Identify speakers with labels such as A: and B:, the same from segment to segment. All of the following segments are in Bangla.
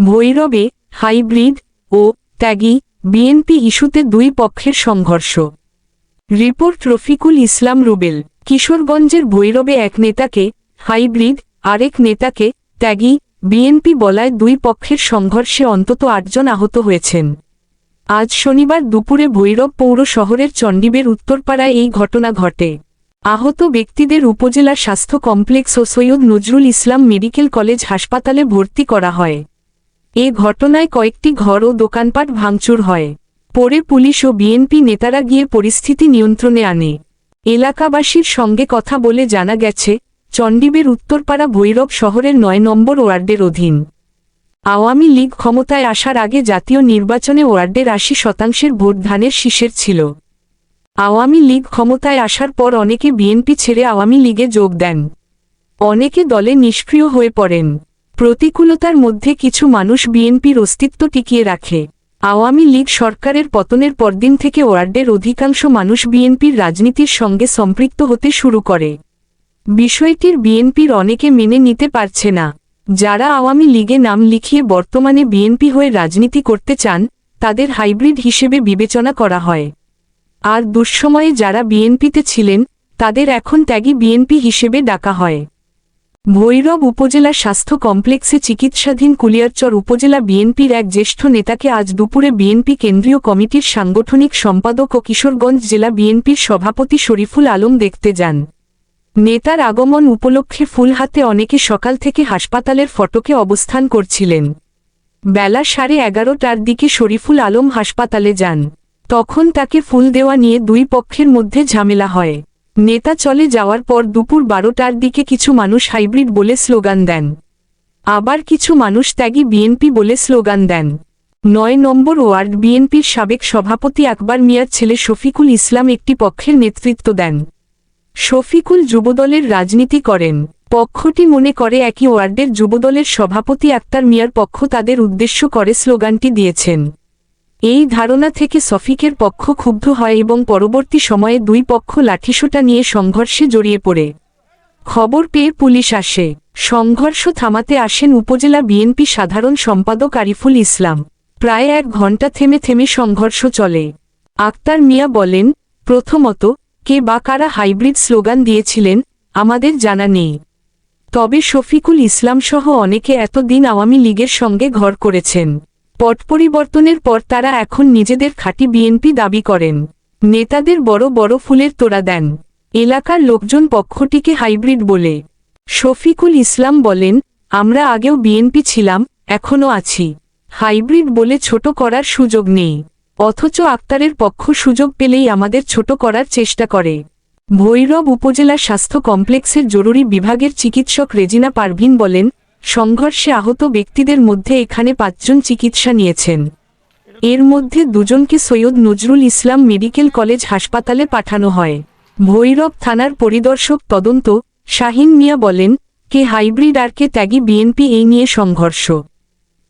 A: ভৈরবে হাইব্রিড ও ত্যাগী বিএনপি ইস্যুতে দুই পক্ষের সংঘর্ষ। রিপোর্ট রফিকুল ইসলাম রুবেল। কিশোরগঞ্জের ভৈরবে এক নেতাকে হাইব্রিড, আরেক নেতাকে ত্যাগী বিএনপি বলায় দুই পক্ষের সংঘর্ষে অন্তত আটজন আহত হয়েছেন। আজ শনিবার দুপুরে ভৈরব পৌর শহরের চণ্ডীবের উত্তরপাড়ায় এই ঘটনা ঘটে। আহত ব্যক্তিদের উপজেলা স্বাস্থ্য কমপ্লেক্স ও সৈয়দ নজরুল ইসলাম মেডিকেল কলেজ হাসপাতালে ভর্তি করা হয়। এ ঘটনায় কয়েকটি ঘর ও দোকানপাট ভাঙচুর হয়। পরে পুলিশ ও বিএনপি নেতারা গিয়ে পরিস্থিতি নিয়ন্ত্রণে আনে। এলাকাবাসীর সঙ্গে কথা বলে জানা গেছে, চণ্ডীবের উত্তরপাড়া ভৈরব শহরের নয় নম্বর ওয়ার্ডের অধীন। আওয়ামী লীগ ক্ষমতায় আসার আগে জাতীয় নির্বাচনে ওয়ার্ডের আশি শতাংশের ভোট ধানের শীষের ছিল। আওয়ামী লীগ ক্ষমতায় আসার পর অনেকে বিএনপি ছেড়ে আওয়ামী লীগে যোগ দেন। অনেকে দলে নিষ্ক্রিয় হয়ে পড়েন। প্রতিকূলতার মধ্যে কিছু মানুষ বিএনপির অস্তিত্ব টিকিয়ে রাখে। আওয়ামী লীগ সরকারের পতনের পরদিন থেকে ওয়ার্ডের অধিকাংশ মানুষ বিএনপির রাজনীতির সঙ্গে সম্পৃক্ত হতে শুরু করে। বিষয়টির বিএনপির অনেকে মেনে নিতে পারছে না। যারা আওয়ামী লীগে নাম লিখিয়ে বর্তমানে বিএনপি হয়ে রাজনীতি করতে চান, তাদের হাইব্রিড হিসেবে বিবেচনা করা হয়। আর দুঃসময়ে যারা বিএনপিতে ছিলেন, তাদের এখন ত্যাগী বিএনপি হিসেবে ডাকা হয়। ভৈরব উপজেলা স্বাস্থ্য কমপ্লেক্সে চিকিৎসাধীন কুলিয়ারচর উপজেলা বিএনপির এক জ্যেষ্ঠ নেতাকে আজ দুপুরে বিএনপি কেন্দ্রীয় কমিটির সাংগঠনিক সম্পাদক ও কিশোরগঞ্জ জেলা বিএনপির সভাপতি শরীফুল আলম দেখতে যান। নেতার আগমন উপলক্ষে ফুল হাতে অনেকে সকাল থেকে হাসপাতালের ফটকে অবস্থান করছিলেন। বেলা সাড়ে এগারোটার দিকে শরীফুল আলম হাসপাতালে যান। তখন তাকে ফুল দেওয়া নিয়ে দুই পক্ষের মধ্যে ঝামেলা হয়। নেতা চলে যাওয়ার পর দুপুর বারোটার দিকে কিছু মানুষ হাইব্রিড বলে স্লোগান দেন। আবার কিছু মানুষ ত্যাগী বিএনপি বলে স্লোগান দেন। নয় নম্বর ওয়ার্ড বিএনপির সাবেক সভাপতি আকবর মিয়ার ছেলে শফিকুল ইসলাম একটি পক্ষের নেতৃত্ব দেন। শফিকুল যুবদলের রাজনীতি করেন। পক্ষটি মনে করে একই ওয়ার্ডের যুবদলের সভাপতি আক্তার মিয়ার পক্ষ তাদের উদ্দেশ্য করে স্লোগানটি দিয়েছেন। এই ধারণা থেকে সফিকের পক্ষ ক্ষুব্ধ হয় এবং পরবর্তী সময়ে দুই পক্ষ লাঠিসোটা নিয়ে সংঘর্ষে জড়িয়ে পড়ে। খবর পেয়ে পুলিশ আসে। সংঘর্ষ থামাতে আসেন উপজেলা বিএনপি সাধারণ সম্পাদক আরিফুল ইসলাম। প্রায় এক ঘণ্টা থেমে থেমে সংঘর্ষ চলে। আক্তার মিয়া বলেন, প্রথমত, কে বা কারা হাইব্রিড স্লোগান দিয়েছিলেন, আমাদের জানা নেই। তবে শফিকুল ইসলাম সহ অনেকে এতদিন আওয়ামী লীগের সঙ্গে ঘর করেছেন। পট পরিবর্তনের পর তারা এখন নিজেদের খাঁটি বিএনপি দাবি করেন। নেতাদের বড় বড় ফুলের তোড়া দেন। এলাকার লোকজন পক্ষটিকে হাইব্রিড বলে। শফিকুল ইসলাম বলেন, আমরা আগেও বিএনপি ছিলাম, এখনও আছি। হাইব্রিড বলে ছোট করার সুযোগ নেই। অথচ আক্তারের পক্ষ সুযোগ পেলেই আমাদের ছোট করার চেষ্টা করে। ভৈরব উপজেলা স্বাস্থ্য কমপ্লেক্সের জরুরি বিভাগের চিকিৎসক রেজিনা পারভিন বলেন সংঘর্ষে আহত ব্যক্তিদের মধ্যে এখানে পাঁচজন চিকিৎসা নিয়েছেন। এর মধ্যে দুজনকে সৈয়দ নজরুল ইসলাম মেডিকেল কলেজ হাসপাতালে পাঠানো হয়। ভৈরব থানার পরিদর্শক তদন্ত, শাহিন মিয়া বলেন, কে হাইব্রিড আর কে ত্যাগী বিএনপি এই নিয়ে সংঘর্ষ।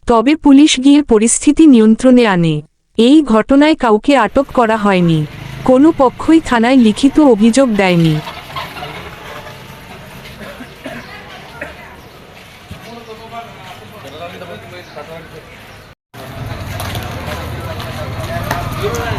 A: তবে পুলিশ গিয়ে পরিস্থিতি নিয়ন্ত্রণে আনে। এই ঘটনায় কাউকে আটক করা হয়নি। কোনো পক্ষই থানায় লিখিত অভিযোগ দেয়নি।
B: 네.